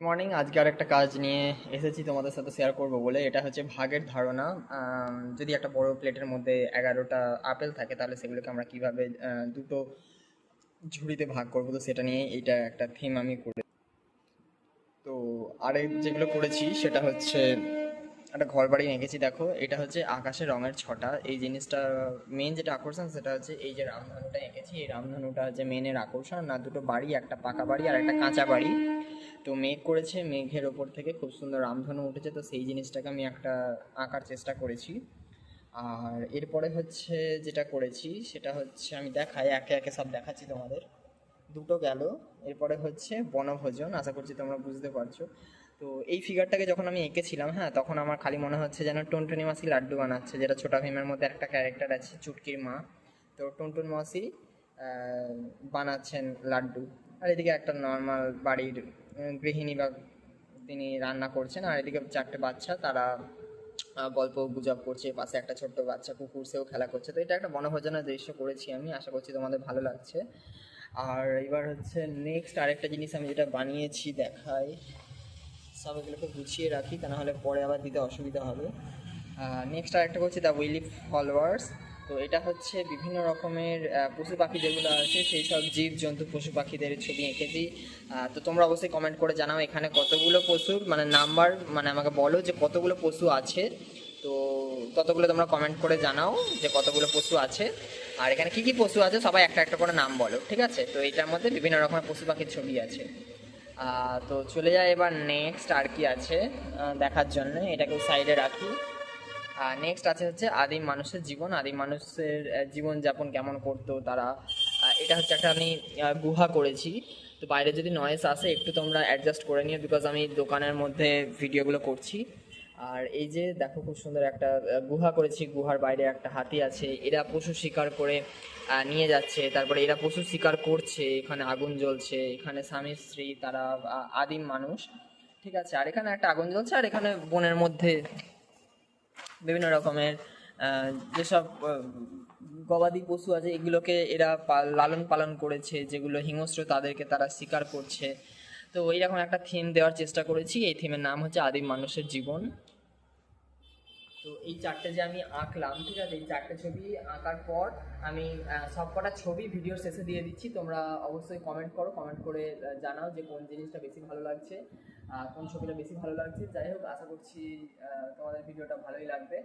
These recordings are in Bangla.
মর্নিং আজকে আর একটা কাজ নিয়ে এসেছি তোমাদের সাথে শেয়ার করব বলে। এটা হচ্ছে ভাগের ধারণা। যদি একটা বড় প্লেটের মধ্যে এগারোটা আপেল থাকে, তাহলে সেগুলোকে আমরা কীভাবে দুটো ঝুড়িতে ভাগ করব? তো সেটা নিয়ে এটা একটা থিম আমি করে তো আরেক যেগুলো করেছি, সেটা হচ্ছে একটা ঘর বাড়ি এঁকেছি দেখো। এটা হচ্ছে আকাশে রঙের ছটা। এই জিনিসটা মেন যেটা আকর্ষণ সেটা হচ্ছে এই যে রামধনুটা এঁকেছি। এই রামধনুটা হচ্ছে মেনের আকর্ষণ, না, দুটো বাড়ি, একটা পাকা বাড়ি আর একটা কাঁচা বাড়ি। তো মেঘ করেছে, মেঘের ওপর থেকে খুব সুন্দর রামধনু উঠেছে। তো সেই জিনিসটাকে আমি একটা আঁকার চেষ্টা করেছি। আর এরপরে হচ্ছে যেটা করেছি, সেটা হচ্ছে আমি দেখাই, একে একে সব দেখাচ্ছি তোমাদের। দুটো গেল। এরপরে হচ্ছে বনভোজন, আশা করছি তোমরা বুঝতে পারছ। তো এই ফিগারটাকে যখন আমি এঁকেছিলাম হ্যাঁ তখন আমার খালি মনে হচ্ছে যেন টুনটুনি মাসি লাড্ডু বানাচ্ছে, যেটা ছোটা ভীমের মধ্যে একটা ক্যারেক্টার আছে, চুটকির মা। তো টুনটুন মাসি বানাচ্ছেন লাড্ডু। আর এদিকে একটা নর্মাল বাড়ির গৃহিণী বা তিনি রান্না করছেন, আর এদিকে চারটে বাচ্চা, তারা গল্প গুজব করছে, পাশে একটা ছোট্ট বাচ্চা কুকুর, সেও খেলা করছে। তো এটা একটা বনভোজনের দৃশ্য করেছি আমি, আশা করছি তোমাদের ভালো লাগছে। আর এবার হচ্ছে নেক্সট আরেকটা জিনিস আমি যেটা বানিয়েছি দেখাই। সব এগুলোকে গুছিয়ে রাখি, তা নাহলে পরে আবার দিতে অসুবিধা হবে। নেক্সট আরেকটা করছি দ্য উইলি ফলোয়ার্স তো এটা হচ্ছে বিভিন্ন রকমের পশু পাখি যেগুলো আছে, সেই সব জীব জন্তু পশু পাখিদের ছবি এঁকেছি। তো তোমরা অবশ্যই কমেন্ট করে জানাও এখানে কতগুলো পশুর মানে নাম্বার মানে আমাকে বলো যে কতগুলো পশু আছে। তো ততগুলো তোমরা কমেন্ট করে জানাও যে কতগুলো পশু আছে। আর এখানে কি কি পশু আছে, সবাই একটা একটা করে নাম বলো, ঠিক আছে? তো এটার মধ্যে বিভিন্ন রকমের পশু পাখির ছবি আছে। তো চলে যায় এবার নেক্সট আর কি আছে দেখার জন্য। এটাকে সাইডে রাখি। আর নেক্সট আছে হচ্ছে আদিম মানুষের জীবন। আদিম মানুষের জীবনযাপন কেমন করতো তারা। এটা হচ্ছে একটা আমি গুহা করেছি। তো বাইরে যদি নয়েস আসে, একটু তোমরা অ্যাডজাস্ট করে নিও বিকজ আমি দোকানের মধ্যে ভিডিওগুলো করছি। আর এই যে দেখো খুব সুন্দর একটা গুহা করেছি, গুহার বাইরে একটা হাতি আছে, এরা পশু শিকার করে নিয়ে যাচ্ছে, তারপরে এরা পশু শিকার করছে, এখানে আগুন জ্বলছে, এখানে স্বামী, স্ত্রী, তারা আদিম মানুষ, ঠিক আছে? আর এখানে একটা আগুন জ্বলছে, আর এখানে বনের মধ্যে বিভিন্ন রকমের যেসব গবাদি পশু আছে, এগুলোকে এরা লালন পালন করেছে, যেগুলো হিংস্র, তাদেরকে তারা শিকার করছে। তো এইরকম একটা থিম দেওয়ার চেষ্টা করেছি, এই থিমের নাম হচ্ছে আদিম মানুষের জীবন। তো এই চারটে যে আমি আঁকলাম ঠিক আছে? এই চারটে ছবি আঁকার পর আমি আহ, সবকটা ছবি ভিডিওর শেষে দিয়ে দিচ্ছি। তোমরা অবশ্যই কমেন্ট করো কমেন্ট করে জানাও যে কোন জিনিসটা বেশি ভালো লাগছে কোন ছবিটা বেশি ভালো লাগছে। যাই হোক আশা করছি তোমাদের ভিডিওটা ভালোই লাগবে।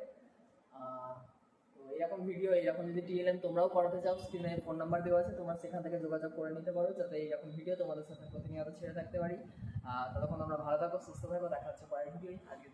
তো এরকম ভিডিও এরকম যদি টিএলএম তোমরাও করাতে চাও স্ক্রিনে ফোন নাম্বার দেওয়া আছে তোমরা সেখান থেকে যোগাযোগ করে নিতে পারো যাতে এইরকম ভিডিও তোমাদের সাথে প্রতিনিয়ত ছেড়ে থাকতে পারি। ততক্ষণ আমরা ভালো থাকো সুস্থ থাকো দেখা হচ্ছে পরের ভিডিও আজকের